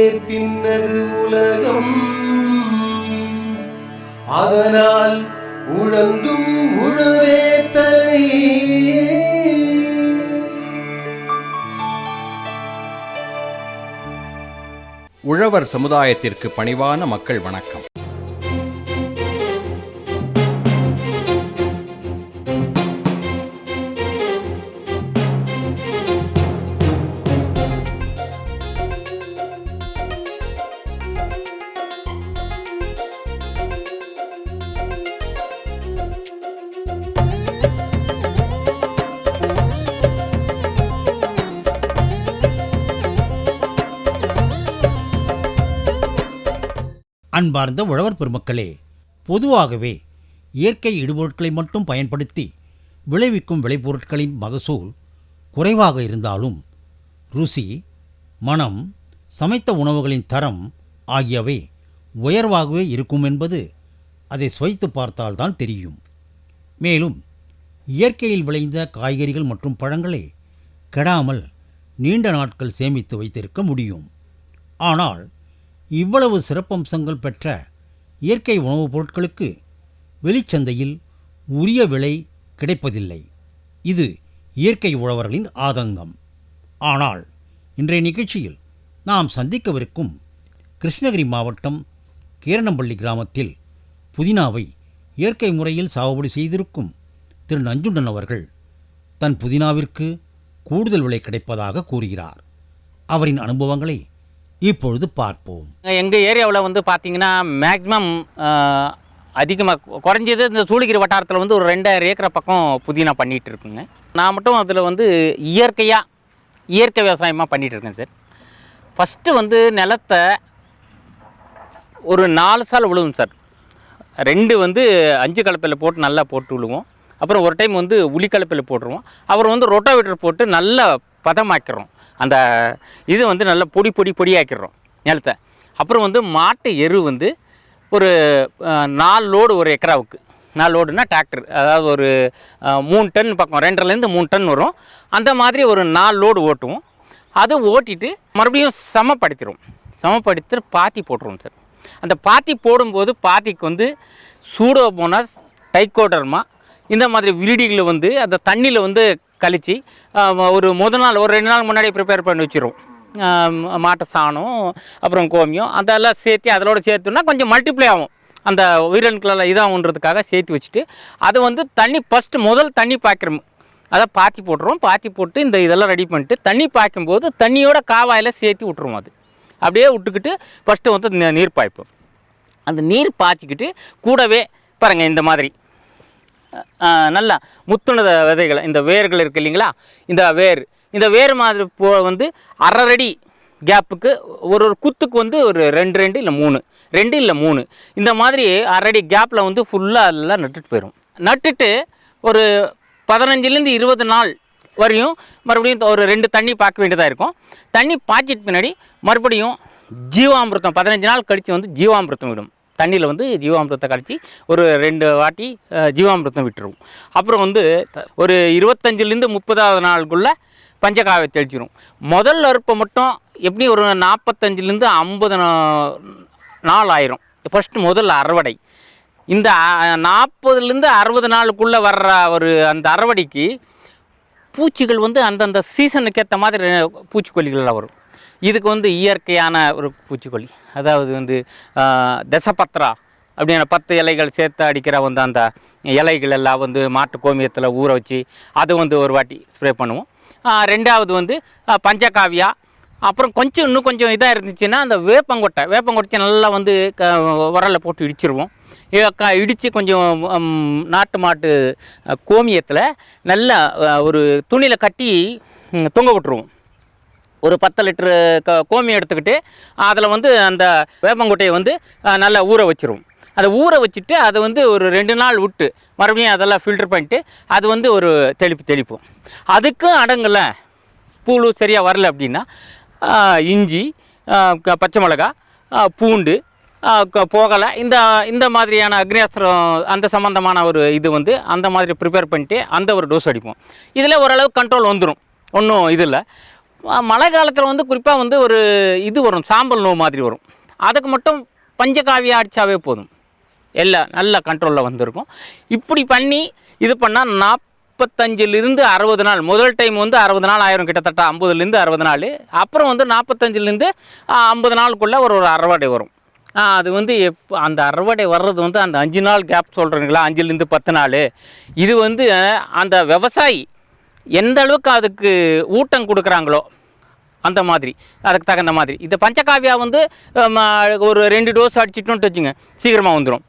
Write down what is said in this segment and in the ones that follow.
பின்னது உலகம். அதனால் உழந்தும் உழவே தலை. உழவர் சமுதாயத்திற்கு பணிவான மக்கள் வணக்கம். அன்பார்ந்த உழவர் பெருமக்களே பொதுவாகவே இயற்கை இடுபொருட்களை மட்டும் பயன்படுத்தி விளைவிக்கும் விளைபொருட்களின் மகசூல் குறைவாக இருந்தாலும் ருசி மனம் சமைத்த உணவுகளின் தரம் ஆகியவை உயர்வாகவே இருக்கும் என்பது அதை சுவைத்து பார்த்தால்தான் தெரியும். மேலும் இயற்கையில் விளைந்த காய்கறிகள் மற்றும் பழங்களை கெடாமல் நீண்ட நாட்கள் சேமித்து வைத்திருக்க முடியும். ஆனால் இவ்வளவு சிறப்பம்சங்கள் பெற்ற இயற்கை உணவுப் பொருட்களுக்கு வெளிச்சந்தையில் உரிய விலை கிடைப்பதில்லை. இது இயற்கை உழவர்களின் ஆதங்கம். ஆனால் இன்றைய நிகழ்ச்சியில் நாம் சந்திக்கவிருக்கும் கிருஷ்ணகிரி மாவட்டம் கீரணம்பள்ளி கிராமத்தில் புதினாவை இயற்கை முறையில் சாகுபடி செய்திருக்கும் திரு நஞ்சுண்டன் அவர்கள் தன் புதினாவிற்கு கூடுதல் விலை கிடைப்பதாக கூறுகிறார். அவரின் அனுபவங்களை இப்பொழுது பார்ப்போம். எங்கள் ஏரியாவில் வந்து பார்த்தீங்கன்னா மேக்ஸிமம் அதிகமாக குறைஞ்சது இந்த சூளகிரி வட்டாரத்தில் வந்து ஒரு ரெண்டாயிரம் ஏக்கரை பக்கம் புதினா பண்ணிகிட்டு இருக்குங்க. நான் மட்டும் அதில் வந்து இயற்கையாக இயற்கை விவசாயமாக பண்ணிகிட்டு இருக்கேன் சார். ஃபஸ்ட்டு வந்து நிலத்தை ஒரு நாலு சால் விழுவும் சார். ரெண்டு வந்து அஞ்சு கலப்பையில் போட்டு நல்லா போட்டு விழுவோம். அப்புறம் ஒரு டைம் வந்து உளி கலப்பையில் போட்டுருவோம். அப்புறம் வந்து ரோட்டோவேட்டர் போட்டு நல்லா பதமாக்கிறோம். அந்த இது வந்து நல்லா பொடி பொடி பொடியாக்கிடுறோம் நிலத்தை. அப்புறம் வந்து மாட்டு எரு வந்து ஒரு நாலு லோடு ஒரு ஏக்கராவுக்கு. நாலு லோடுனா டிராக்டர் அதாவது ஒரு மூணு டன் பக்கம் ரெண்டரைலேருந்து மூணு டன் வரும். அந்த மாதிரி ஒரு நாலு லோடு ஓட்டுவோம். அதை ஓட்டிட்டு மறுபடியும் சமப்படுத்திடுவோம். சமப்படுத்தி பாத்தி போட்டுருவோம் சார். அந்த பாத்தி போடும்போது பாத்திக்கு வந்து சூடோபோனஸ் டைக்கோடர்மா இந்த மாதிரி விரிடிகளை வந்து அந்த தண்ணியில் வந்து கழித்து ஒரு முத நாள் ஒரு ரெண்டு நாள் முன்னாடி ப்ரிப்பேர் பண்ணி வச்சிருவோம். மாட்டு சாணம் அப்புறம் கோமியம் அதெல்லாம் சேர்த்து அதோட சேர்த்துனா கொஞ்சம் மல்டிப்ளை ஆகும். அந்த உயிரணுக்கள் இதாகுன்றதுக்காக சேர்த்து வச்சுட்டு அது வந்து தண்ணி ஃபஸ்ட்டு முதல் தண்ணி பாய்க்கிறோம் அதை பாத்தி போட்டுருவோம். பாத்தி போட்டு இந்த இதெல்லாம் ரெடி பண்ணிட்டு தண்ணி பாய்க்கும்போது தண்ணியோட காவாயில் சேர்த்து விட்ருவோம் அது. அப்படியே விட்டுக்கிட்டு ஃபஸ்ட்டு வந்து நீர் பாய்ப்போம். அந்த நீர் பாய்ச்சிக்கிட்டு கூடவே பாருங்கள் இந்த மாதிரி. நல்லா முத்துணத விதைகள் இந்த வேர்கள் இருக்குது இல்லைங்களா? இந்த வேர் இந்த வேர் மாதிரி போ வந்து அரை அடி கேப்புக்கு ஒரு ஒரு குத்துக்கு வந்து ஒரு ரெண்டு ரெண்டு இல்லை மூணு ரெண்டு இல்லை மூணு. இந்த மாதிரி அரைடி கேப்பில் வந்து ஃபுல்லாக எல்லாம் நட்டுட்டு போயிடும் நட்டுட்டு ஒரு பதினஞ்சுலேருந்து இருபது நாள் வரையும் மறுபடியும் ஒரு ரெண்டு தண்ணி பார்க்க வேண்டியதாக இருக்கும். தண்ணி பாய்ச்சிட்டு பின்னாடி மறுபடியும் ஜீவாமிர்தம் பதினஞ்சு நாள் கழித்து வந்து ஜீவாமிர்தம் விடும். தண்ணியில் வந்து ஜீவாமிரத்தை கழித்து ஒரு ரெண்டு வாட்டி அஹ், விட்டுருவோம். அப்புறம் வந்து த- ஒரு இருபத்தஞ்சிலேருந்து முப்பதாவது நாளுக்குள்ளே பஞ்சகாவை தெளிச்சிடும் முதல் அறுப்பை மட்டும் எப்படி ஒரு நாற்பத்தஞ்சிலேருந்து ஐம்பது நாள் ஆயிரும். ஃபஸ்ட்டு முதல் அறுவடை. இந்த நாற்பதுலேருந்து அறுபது நாளுக்குள்ளே வர்ற ஒரு அந்த அறுவடைக்கு பூச்சிகள் வந்து அந்தந்த சீசனுக்கு ஏற்ற மாதிரி பூச்சிக்கொல்லிகள்லாம் வரும். இதுக்கு வந்து இயற்கையான ஒரு பூச்சிக்கொல்லி. அதாவது வந்து தசபத்ரா அப்படிங்கிற பத்து இலைகள் சேர்த்து அடிக்கிற வந்து அந்த இலைகள் எல்லாம் வந்து மாட்டு கோமியத்தில் ஊற வச்சு அது வந்து ஒரு வாட்டி ஸ்ப்ரே பண்ணுவோம். ரெண்டாவது வந்து பஞ்சகாவியா. அப்புறம் கொஞ்சம் இன்னும் கொஞ்சம் இதாக இருந்துச்சுன்னா அந்த வேப்பங்கொட்டை. வேப்பங்கொட்டை நல்லா வந்து க உரலில் போட்டு இடிச்சிருவோம். இடித்து கொஞ்சம் நாட்டு மாட்டு கோமியத்தில் நல்லா ஒரு துணியில் கட்டி தொங்க விட்டுருவோம். ஒரு பத்து லிட்ரு க கோமியம் எடுத்துக்கிட்டு அதில் வந்து அந்த வேப்பங்கொட்டையை வந்து நல்லா ஊற வச்சிருவோம். அதை ஊற வச்சுட்டு அதை வந்து ஒரு ரெண்டு நாள் விட்டு மறுபடியும் அதெல்லாம் ஃபில்டர் பண்ணிட்டு அது வந்து ஒரு தெளிப்பு தெளிப்போம். அதுக்கும் அடங்கலை பூளு சரியாக வரல அப்படின்னா இஞ்சி பச்சை மிளகா பூண்டு போகலை. இந்த இந்த மாதிரியான அக்னியாஸ்திரம் அந்த சம்மந்தமான ஒரு இது வந்து அந்த மாதிரி ப்ரிப்பேர் பண்ணிட்டு அந்த ஒரு டோஸ் அடிப்போம். இதில் ஓரளவு கண்ட்ரோல் வந்துடும் ஒன்றும் இது இல்லை. மழை காலத்தில் வந்து குறிப்பாக வந்து ஒரு இது வரும் சாம்பல் நோவு மாதிரி வரும். அதுக்கு மட்டும் பஞ்சகாவியம் அடித்தாவே போதும். எல்லாம் நல்ல கண்ட்ரோலில் வந்திருக்கும். இப்படி பண்ணி இது பண்ணால் நாற்பத்தஞ்சிலிருந்து அறுபது நாள் முதல் டைம் வந்து அறுபது நாள் ஆயிரம் கிட்டத்தட்ட ஐம்பதுலேருந்து அறுபது நாள். அப்புறம் வந்து நாற்பத்தஞ்சிலேருந்து ஐம்பது நாளுக்குள்ளே ஒரு ஒரு அறுவடை வரும். அது வந்து எப்போ அந்த அறுவடை வர்றது வந்து அந்த அஞ்சு நாள் கேப் சொல்கிறீங்களா அஞ்சுலேருந்து பத்து நாள். இது வந்து அந்த விவசாயி எந்த அளவுக்கு அதுக்கு ஊட்டம் கொடுக்குறாங்களோ அந்த மாதிரி அதுக்கு தகுந்த மாதிரி. இந்த பஞ்சகாவியா வந்து ஒரு ரெண்டு டோஸ் அடிச்சிட்டோன்ட்டு வச்சுங்க சீக்கிரமாக வந்துடும்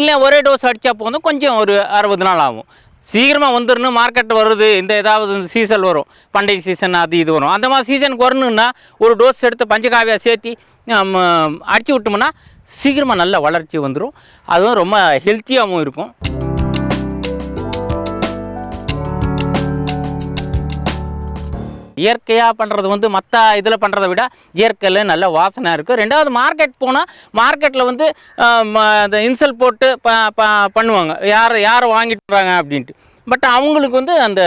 இல்லை ஒரே டோஸ் அடித்தா போதும் கொஞ்சம் ஒரு அறுபது நாள் ஆகும். சீக்கிரமாக வந்துடணும் மார்க்கெட் வருது இந்த ஏதாவது சீசன் வரும் பண்டிகை சீசன் அது இது வரும். அந்த மாதிரி சீசனுக்கு வரணுன்னா ஒரு டோஸ் எடுத்து பஞ்சகாவியா சேர்த்தி நம்ம விட்டோம்னா சீக்கிரமாக நல்ல வளர்ச்சி வந்துடும் அதுவும் ரொம்ப ஹெல்த்தியாகவும் இருக்கும். இயற்கையாக பண்ணுறது வந்து மற்ற இதில் பண்ணுறதை விட இயற்கையில் நல்ல வாசனை இருக்குது ரெண்டாவது மார்க்கெட் போனால் மார்க்கெட்டில் வந்து இந்த அந்த இன்சல் போட்டு ப ப பண்ணுவாங்க. யார் யார் வாங்கிட்டு வராங்க அப்படின்ட்டு. பட் அவங்களுக்கு வந்து அந்த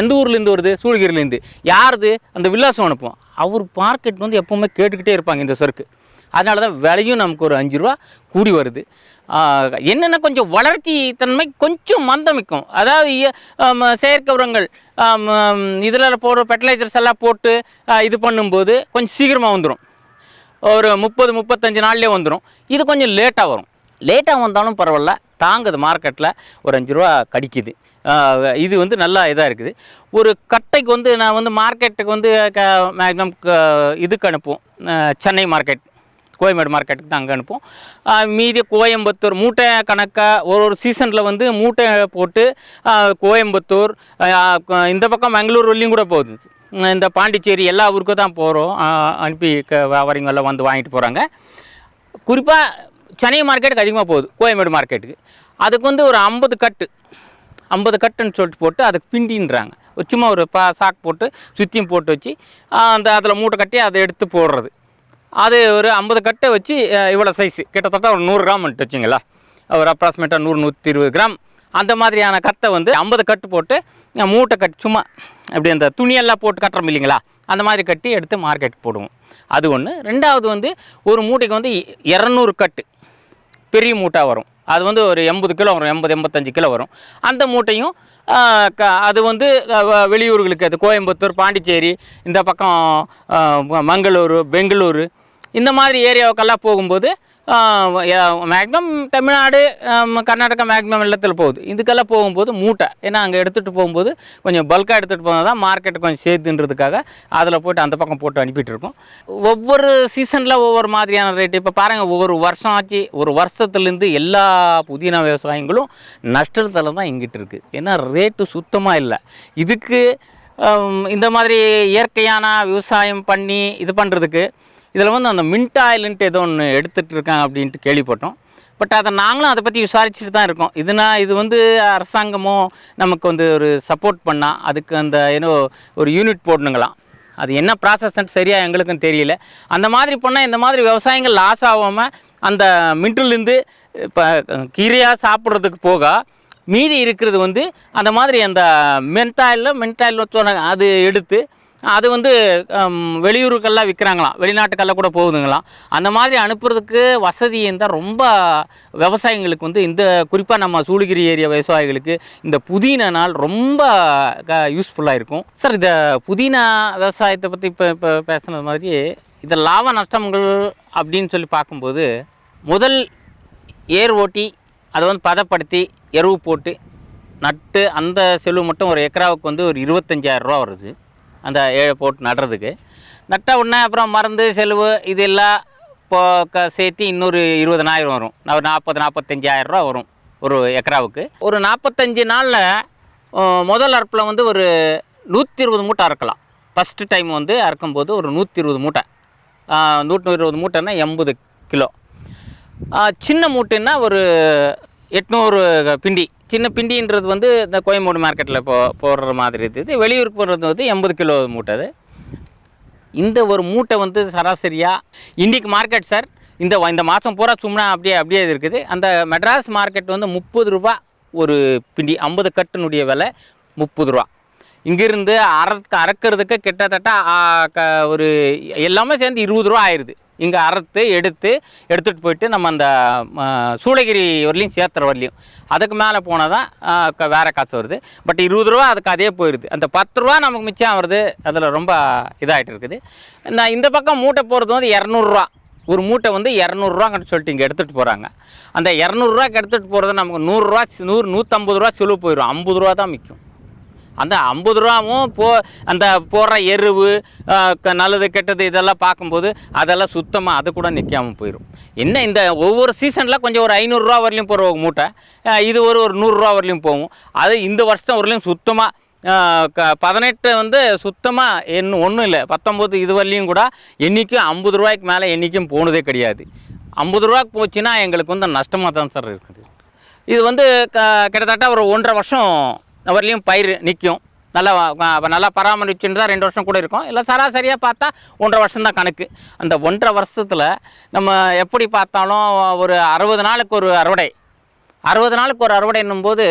எந்த ஊர்லேருந்து வருது? சூளகிரிலேருந்து யாருது? அந்த வில்லாசம் அனுப்புவோம். அவர் மார்க்கெட் வந்து எப்போவுமே கேட்டுக்கிட்டே இருப்பாங்க இந்த சருக்கு அதனால தான் விலையும் நமக்கு ஒரு அஞ்சு ரூபா கூடி வருது. என்னென்ன கொஞ்சம் வளர்ச்சி தன்மை கொஞ்சம் மந்தமிக்கும். அதாவது செயற்கை உரங்கள் இதில் போடுற ஃபெர்டிலைசர்ஸ் எல்லாம் போட்டு இது பண்ணும்போது கொஞ்சம் சீக்கிரமாக வந்துடும் ஒரு முப்பது முப்பத்தஞ்சு நாள்லேயே வந்துடும் இது கொஞ்சம் லேட்டாக வரும். லேட்டாக வந்தாலும் பரவாயில்ல. தாங்குது மார்க்கெட்டில் ஒரு அஞ்சு ரூபா கடிக்குது. இது வந்து நல்லா இதாக இருக்குது. ஒரு கட்டைக்கு வந்து நான் வந்து மார்க்கெட்டுக்கு வந்து க மேக்ஸிமம் இதுக்கு அனுப்புவோம். சென்னை மார்க்கெட் கோயம்பேடு மார்க்கெட்டுக்கு தான் அங்கே அனுப்புவோம். மீதி கோயம்புத்தூர் மூட்டை கணக்காக ஒரு ஒரு சீசனில் வந்து மூட்டை போட்டு கோயம்புத்தூர் இந்த பக்கம் மங்களூர் வரலையும் கூட போகுது. இந்த பாண்டிச்சேரி எல்லா ஊருக்கும் தான் போகிறோம் அனுப்பி க வந்து வாங்கிட்டு போகிறாங்க குறிப்பாக சென்னை மார்க்கெட்டுக்கு அதிகமாக போகுது கோயம்பேடு மார்க்கெட்டுக்கு. அதுக்கு வந்து ஒரு ஐம்பது கட்டு ஐம்பது கட்டுன்னு சொல்லிட்டு போட்டு அதுக்கு பிண்டின்றாங்க. சும்மா ஒரு பா சாக் போட்டு சுற்றியும் போட்டு வச்சு அந்த அதில் மூட்டை கட்டி அதை எடுத்து போடுறது. அது ஒரு ஐம்பது கட்டை வச்சு இவ்வளோ சைஸு கிட்டத்தட்ட ஒரு நூறு கிராம் வச்சுங்களா ஒரு அப்ராக்சிமேட்டாக நூறு நூற்றி இருபது கிராம் அந்த மாதிரியான கத்தை வந்து ஐம்பது கட்டு போட்டு மூட்டை கட்டு சும்மா அப்படி அந்த துணியெல்லாம் போட்டு கட்டுறோம் இல்லைங்களா? அந்த மாதிரி கட்டி எடுத்து மார்க்கெட் போடுவோம். அது ஒன்று ரெண்டாவது வந்து ஒரு மூட்டைக்கு வந்து இரநூறு கட்டு பெரிய மூட்டை வரும். அது வந்து ஒரு எண்பது கிலோ வரும் எண்பது எண்பத்தஞ்சு கிலோ வரும். அந்த மூட்டையும் க- அது வந்து வெளியூர்களுக்கு அது கோயம்புத்தூர் பாண்டிச்சேரி இந்த பக்கம் மங்களூர் பெங்களூர் மங்களூரு பெங்களூரு இந்த மாதிரி ஏரியாவுக்கெல்லாம் போகும்போது மேக்ஸிமம் தமிழ்நாடு கர்நாடகா மேக்ஸிமம் எல்லாத்தில் போகுது. இதுக்கெல்லாம் போகும்போது மூட்டை. ஏன்னா அங்கே எடுத்துகிட்டு போகும்போது கொஞ்சம் பல்காக எடுத்துகிட்டு போனால் தான் மார்க்கெட்டு கொஞ்சம் சேர்த்துன்றதுக்காக அதில் போய்ட்டு அந்த பக்கம் போட்டு அனுப்பிட்டு இருக்கோம் ஒவ்வொரு சீசனில் ஒவ்வொரு மாதிரியான ரேட்டு இப்போ பாருங்கள் ஒவ்வொரு வருஷம் ஆச்சு. ஒரு வருஷத்துலேருந்து எல்லா புதினா விவசாயிங்களும் நஷ்டத்தில் தான் இங்கிட்டு இருக்குது ஏன்னா ரேட்டு சுத்தமாக இல்லை. இதுக்கு இந்த மாதிரி இயற்கையான விவசாயம் பண்ணி இது பண்ணுறதுக்கு இதில் வந்து அந்த மின்ட் ஆயிலுன்ட்டு ஏதோ ஒன்று எடுத்துகிட்டு இருக்காங்க அப்படின்ட்டு கேள்விப்பட்டோம். பட் அதை நாங்களும் அதை பற்றி விசாரிச்சுட்டு தான் இருக்கோம். இதுனா இது வந்து அரசாங்கமோ நமக்கு வந்து ஒரு சப்போர்ட் பண்ணால் அதுக்கு அந்த ஏதோ ஒரு யூனிட் போடணுங்களாம். அது என்ன ப்ராசஸ்ன்னு சரியாக எங்களுக்கும் தெரியல. அந்த மாதிரி பண்ணால் இந்த மாதிரி விவசாயங்கள் லாஸ் ஆகாமல் அந்த மின்ட்லேருந்து இப்போ கீரையாக சாப்பிட்றதுக்கு போக மீதி இருக்கிறது வந்து அந்த மாதிரி அந்த மென்டாயில் மென்டாயில் சொன்னாங்க அது எடுத்து அது வந்து வெளியூருக்கெல்லாம் விற்கிறாங்களாம் வெளிநாட்டுக்கெல்லாம் கூட போகுதுங்களாம். அந்த மாதிரி அனுப்புறதுக்கு வசதி இருந்தால் ரொம்ப விவசாயிங்களுக்கு வந்து இந்த குறிப்பாக நம்ம சூளகிரி ஏரியா விவசாயிகளுக்கு இந்த புதினா நாள் ரொம்ப யூஸ்ஃபுல்லாக இருக்கும். சார் இந்த புதினா விவசாயத்தை பற்றி இப்போ இப்போ பேசுனது மாதிரி இந்த லாப நஷ்டங்கள் அப்படின்னு சொல்லி பார்க்கும்போது முதல் ஏர் ஓட்டி அதை வந்து பதப்படுத்தி எருவு போட்டு நட்டு அந்த செலவு மட்டும் ஒரு ஏக்கராவுக்கு வந்து ஒரு இருபத்தஞ்சாயிரம் ரூபா வருது. அந்த ஏழை போட்டு நடுறதுக்கு. நட்ட உடனே அப்புறம் மருந்து செலவு இதெல்லாம் இப்போ க சேர்த்து இன்னொரு இருபதனாயிரம் வரும். ஒரு நாற்பது நாற்பத்தஞ்சாயிரம் ரூபா வரும் ஒரு ஏக்கராவுக்கு. ஒரு நாற்பத்தஞ்சு நாளில் முதல் அறுப்பில் வந்து ஒரு நூற்றி இருபது மூட்டை அறுக்கலாம். ஃபஸ்ட்டு டைம் வந்து அறுக்கும்போது ஒரு நூற்றி இருபது மூட்டை. நூற்றி இருபது மூட்டைன்னா எண்பது கிலோ. சின்ன மூட்டைன்னா ஒரு எட்நூறு பிண்டி. சின்ன பிண்டின்றது வந்து இந்த கோயம்பேடு மார்க்கெட்டில் போ போடுற மாதிரி இருக்குது. வெளியூருக்கு போடுறது வந்து எண்பது கிலோ மூட்டை அது. இந்த ஒரு மூட்டை வந்து சராசரியாக இன்றைக்கு மார்க்கெட் சார் இந்த இந்த மாதம் பூரா சும்மா அப்படியே அப்படியே இருக்குது. அந்த மெட்ராஸ் மார்க்கெட் வந்து முப்பது ரூபா ஒரு பிண்டி ஐம்பது கட்டுனுடைய விலை முப்பது ரூபா. இங்கேருந்து அற அறக்கிறதுக்கு கிட்டத்தட்ட ஒரு எல்லாமே சேர்ந்து இருபது ரூபா ஆயிடுது இங்கே அறுத்து எடுத்து எடுத்துகிட்டு போயிட்டு நம்ம அந்த சூளகிரி வரலையும் சேர்த்துற வரலையும். அதுக்கு மேலே போனால் தான் வேறு க- வேற காசு வருது. பட் இருபது ரூபா அதுக்கு அதே போயிடுது அந்த பத்து ரூபா நமக்கு மிச்சம் வருது அதில் ரொம்ப இதாகிட்டு இருக்குது. நான் இந்த பக்கம் மூட்டை போகிறது வந்து இரநூறுவா ஒரு மூட்டை வந்து இரநூறுவாங்கன்னு சொல்லிட்டு இங்கே எடுத்துகிட்டு போகிறாங்க அந்த இரநூறுவாக்கு எடுத்துகிட்டு போகிறது நமக்கு நூறுரூவா நூறு நூற்றம்பது ரூபா செலவு போயிடும் ஐம்பது ரூபா தான் மிக்கும். அந்த ஐம்பது ரூபாவும் போ அந்த போடுற எருவு க- நல்லது கெட்டது இதெல்லாம் பார்க்கும்போது அதெல்லாம் சுத்தமாக அது கூட நிற்காமல் போயிடும் என்ன இந்த ஒவ்வொரு சீசனில் கொஞ்சம் ஒரு ஐநூறுரூவா வரலையும் போகிற மூட்டை இது ஒரு ஒரு நூறுரூவா வரலையும் போகும். அது இந்த வருஷம் வரலையும் சுத்தமாக க பதினெட்டு வந்து சுத்தமாக என்ன ஒன்றும் இல்லை. பத்தொம்போது இது வரலையும் கூட என்றைக்கும் ஐம்பது ரூபாய்க்கு மேலே என்றைக்கும் போனதே கிடையாது. ஐம்பது ரூபாய்க்கு போச்சுன்னா எங்களுக்கு வந்து நஷ்டமாக தான் சார் இருக்குது. இது வந்து க கிட்டத்தட்ட ஒரு ஒன்றரை வருஷம் வரலையும் பயிர் நிற்கும் நல்லா நல்லா பராமரிச்சுன்னு தான் ரெண்டு வருஷம் கூட இருக்கும். இல்லை சராசரியாக பார்த்தா ஒன்றரை வருஷம் தான் கணக்கு. அந்த ஒன்றரை வருஷத்தில் நம்ம எப்படி பார்த்தாலும் ஒரு அறுபது நாளுக்கு ஒரு அறுவடை. அறுபது நாளுக்கு ஒரு அறுவடை என்னும்போது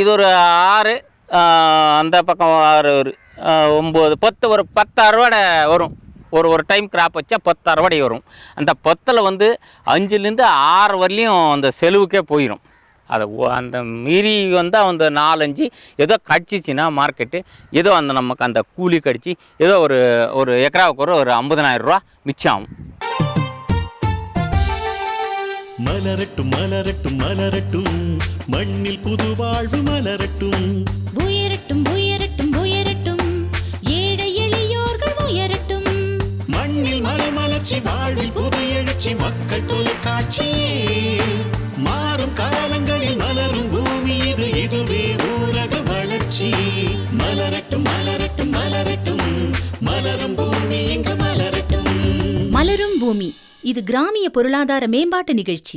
இது ஒரு ஆறு அந்த பக்கம் ஆறு ஒரு ஒம்பது பத்து ஒரு பத்து அறுவடை வரும். ஒரு ஒரு டைம் கிராப் வச்சா பத்து அறுவடை வரும். அந்த பத்தில் வந்து அஞ்சுலேருந்து ஆறு வரலையும் அந்த செலவுக்கே போயிடும் அதை அந்த மீறி வந்தால் அந்த நாலஞ்சு ஏதோ கடிச்சிச்சின்னா மார்க்கெட்டு ஏதோ அந்த நமக்கு அந்த கூலி கடிச்சு ஏதோ ஒரு ஒரு ஏக்கராவுக்கு ஒரு ஒரு ரூபா மிச்சம். ஆகும் மலரட்டும் மலரட்டும் மலரட்டும் மண்ணில் புது வாழ்வு மலரட்டும். இது கிராமிய பொருளாதார மேம்பாட்டு நிகழ்ச்சி.